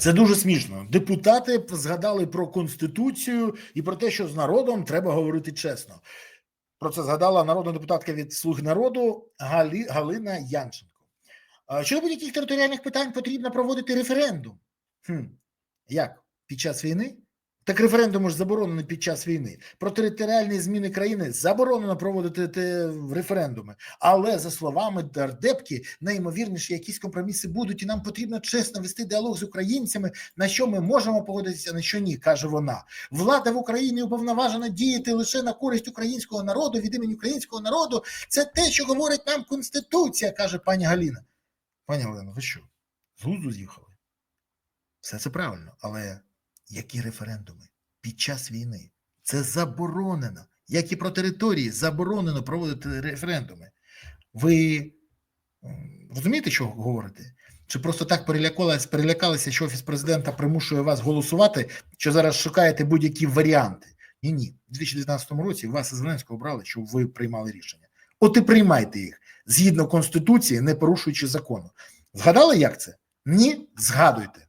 Це дуже смішно. Депутати згадали про конституцію і про те, що з народом треба говорити чесно. Про це згадала народна депутатка від Слуг народу Галі, Галина Янченко. Щодо будь-яких територіальних питань потрібно проводити референдум. Хм. Як? Під час війни? Так референдум ж заборонений під час війни. Про територіальні зміни країни заборонено проводити референдуми. Але за словами Дардепки, найімовірніше, якісь компроміси будуть, і нам потрібно чесно вести діалог з українцями, на що ми можемо погодитися, на що ні, каже вона. Влада в Україні уповноважена діяти лише на користь українського народу від імені українського народу. Це те, що говорить нам Конституція, каже пані Галіна. Пані Галина, ви що? З глузду з'їхали? Все це правильно, але які референдуми під час війни? Це заборонено. Як і про території, заборонено проводити референдуми. Ви розумієте, що говорите? Чи просто так перелякалися, перелякалися, що офіс президента примушує вас голосувати, що зараз шукаєте будь-які варіанти? Ні, ні. У 2019 році вас із Зеленського обрали, щоб ви приймали рішення. От і приймайте їх згідно конституції, не порушуючи закону. Згадали, як це? Ні, згадуйте.